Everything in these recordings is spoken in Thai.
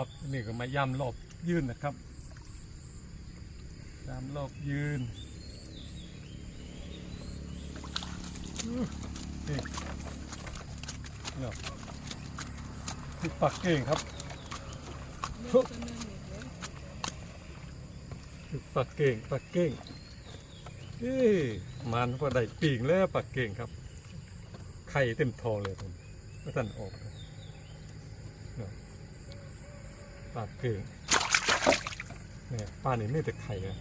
ครับนี่ก็มาย่ำรอบยืนนะครับย่ำรอบยืนนี่เนาะที่ปักเก่งครับปักเก่งปักเก่งเอ้ยมันพอได้ปีกแล้วปักเก่งครับ ไข่เต็มทองเลยผมก็ท่านออกเลยเนาะ ปาเก่งเนี่ยป้านี่ไม่แต่ไข่เลย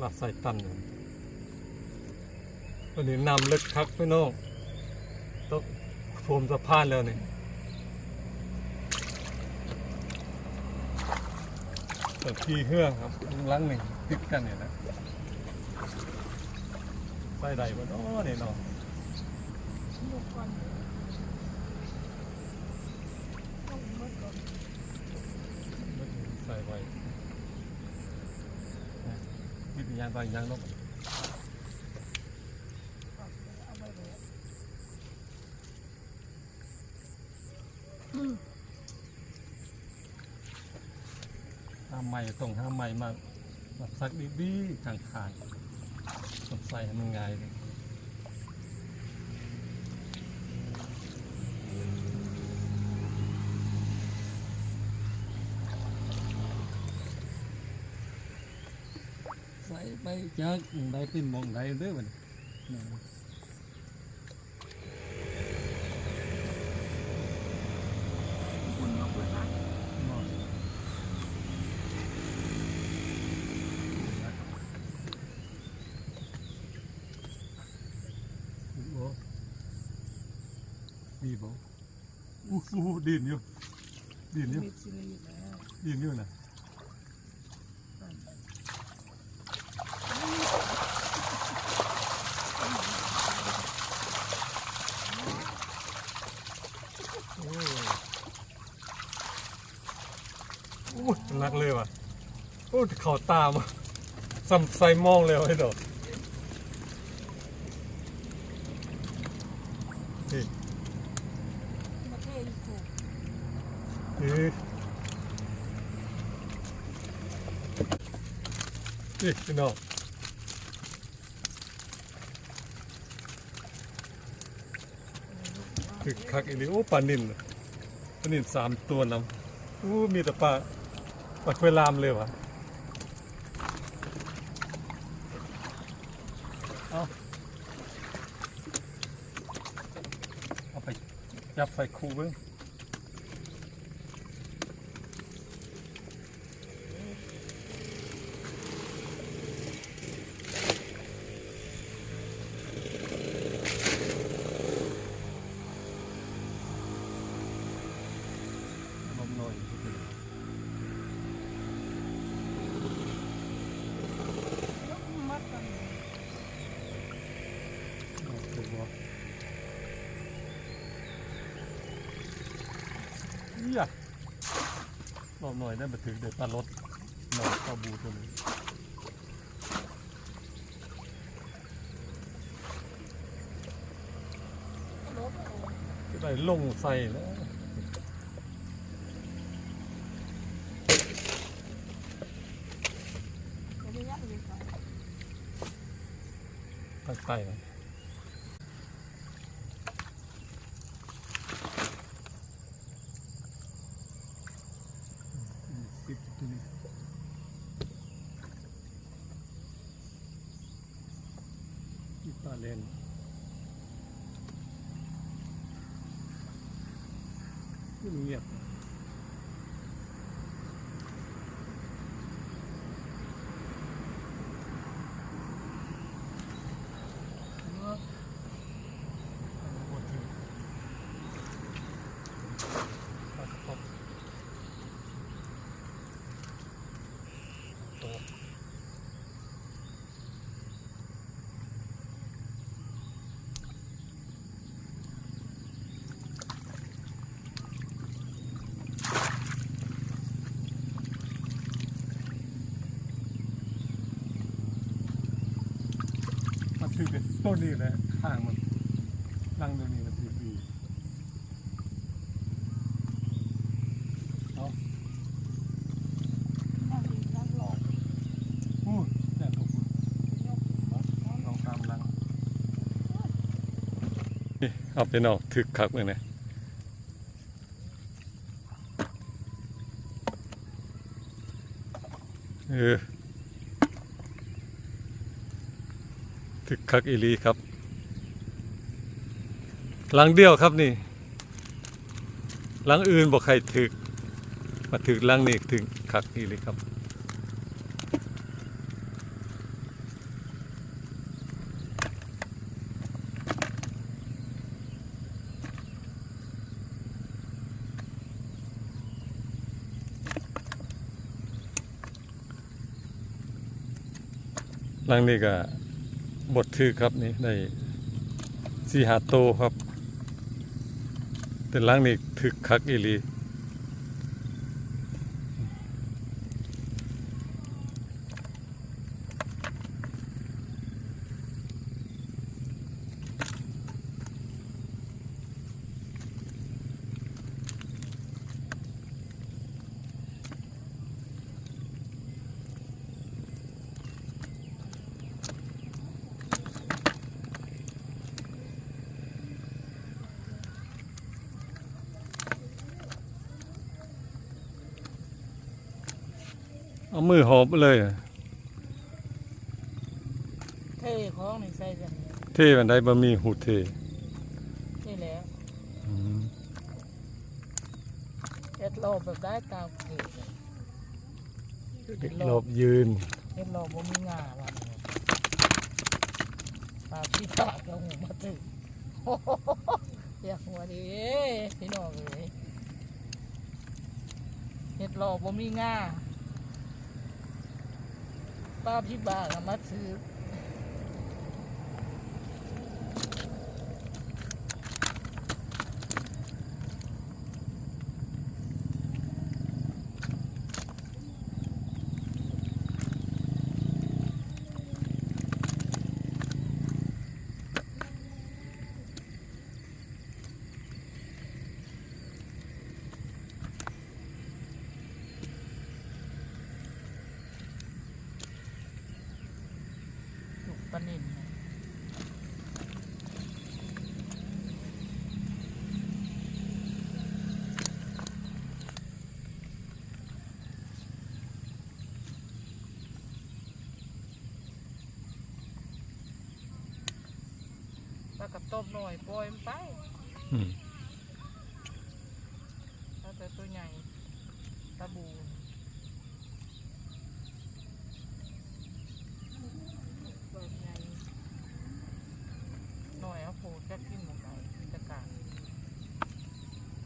ลาใส่ตันเลยวันนี้นำล็กคักพี่น้องต้องโฟมสะพานแล้วนี่แต่ทีเฮือครับลังหนึ่งติดกันเนี่ยนะใส่ใดบนอ้อเนี่ยเนาะ ลูกก่อนต้องมดก่อน ใส่ไว้นะ ทยานไปยางลบห้าใหม่ต้องห้าใหม่มามาซักดีๆข้างๆต้องใส่มันง่ายเลย ใส่ไปจากหมองใดเป็นหมองใดเด้อมัน คุณมาเปิดร้าน มีบ่อู้หูดินอยู่ดินอยู่ มีซีรีส์แล้ว ดินอยู่นะโอ้โอ้นักเลยว่ะโอ้เข่าตามอะซ้ำใส่มองเลยไอ้ดอกนี่มาเทอีกถูกเอ๊ะนี่พี่น้องคือคักอีนี่โอ้ปลานินน่ะปลานิ่นสามตัวนำโอ้มีแต่ปลา ปลาเคยลามเลยวะเอาเอาไปจับใส่คูเบ้ง ลมหน่อย แล้วมัดกัน เอาถูกบ่ เหี้ยลมหน่อยได้มาถึงเดี๋ยวตัดรถหน่อยเข้าบูตัวนี้ลบเอาจะได้ลงใส่แล้วเอาไปยัดเลยก่อนตั้งใต้นะปิดตัวนี้ที่ปลาเลน เงี ป็นต้นนี้แหละข้างมันรังตรงนี้มันดีๆเอาอู้แน่ตกลองตามรังเอาไปนอกถึกคักเลยนะเออ ถึกคักอีลีครับหลังเดียวครับนี่หลังอื่นบอกใครถึก มาถึกหลังนี่ถึงคักอีลีครับหลังนี้ก็ บทถือครับนี่ได้สีหาโตครับ แต่ล้างนี่ถึกคักอีหลี เอามือหอบเลยอะเท่ของนี่ใส่กันเทมันได้บะมีหูเทนี่แหละอืมเอ็ดโลแบบได้ตามเกตหลบยืน เอ็ดโลบ่มีงาว่าเนี่ยปากที่ปากเอาหัวมาตึงโอ้โหอยากหัวดีพี่น้องเอ้ยเฮ็ดโลบ่มีงา ป้าพี่บ้าก็มาซื้อ แล้วก็ต้มหน่อยปล่อยมันไปอืมถ้าแต่ตัวใหญ่ตะบูตัวใหญ่หน่อยเอาโผล่จะกินหมดไหนจะกาด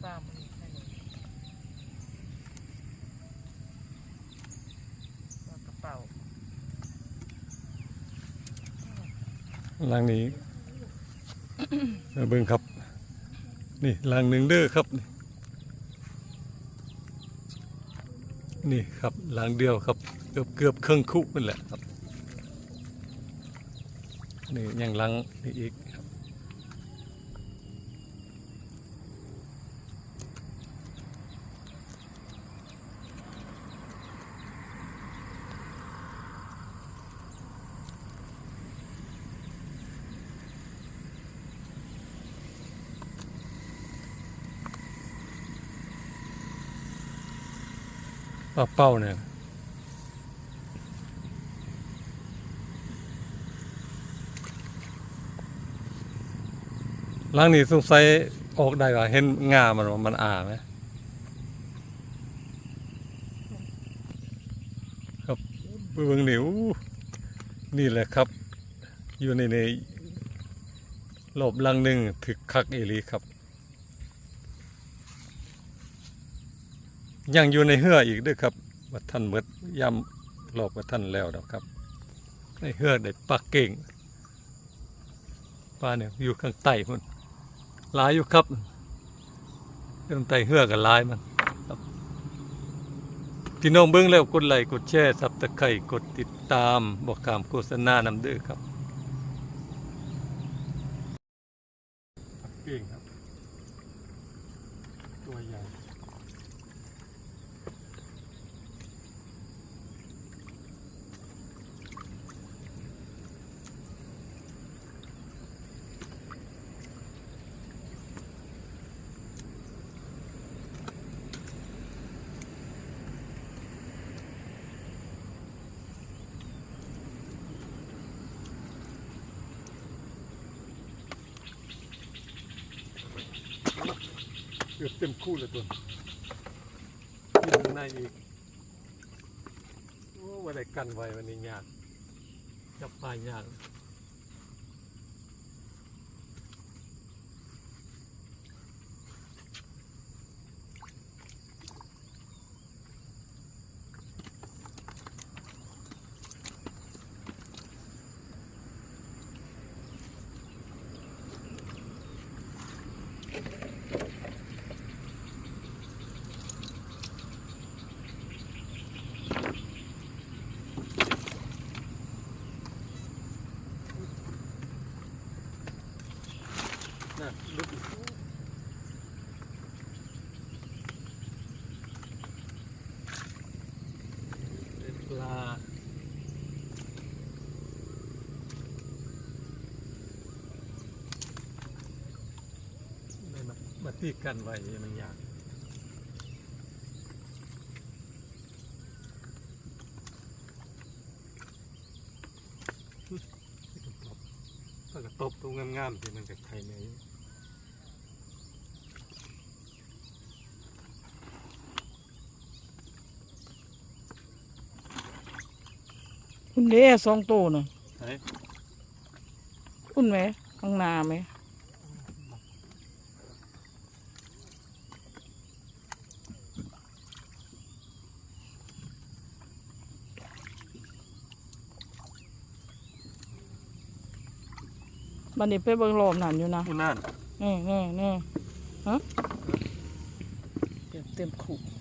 ตามมันให้หน่อยแล้วกระเป๋า หลังนี้ เบิ่งครับ นี่หลังหนึ่งเด้อครับนี่นี่ครับหลังเดียวครับ เกือบเกือบเครื่องคุนั่นแหละครับ นี่ยังหลังนี่อีก ปลาเป้าเนี่ยล่างนี้สงสัยออกได้ว่าเห็นงามันมันอ่าไหมครับเบื้องหนิวนี่แหละครับ อยู่ในในหลบลังหนึ่งถึกคักอีลีครับ ยังอยู่ในเหืออีกด้วยครับว่าท่านเมดย่ำหลอกว่าท่านแล้วนะครับ ในเหือได้ปลาเก่งปลาเนี่ยอยู่ข้างใต้มันหลายอยู่ครับข้างใต้เหือกับลายมันพี่น้องเบิ้งแล้วกดไลค์กดแชร์ซับตะไคร่กดติดตามบอกคำโฆษณานำเด้อครับเก่งครับ ตัวใหญ่ เกือบเต็มคู่เลยตัวกินข้างในอีกโอ้ว่าได้กันไว้วันนี้ยากจับปลายยาก ป็นปลาได้มามาตีกันไว้มันยากถ้ากระตบตรงงามๆสิมันจะไข่ใน คุณเด้สองตัวน่ะเฮ้ยคุณไหมข้างหน้าไหมบันนี้ไปเบิ่งรอบนั่นอยู่นะผู้นั่นนี่นี่นี่ฮะเต็มเต็มขู่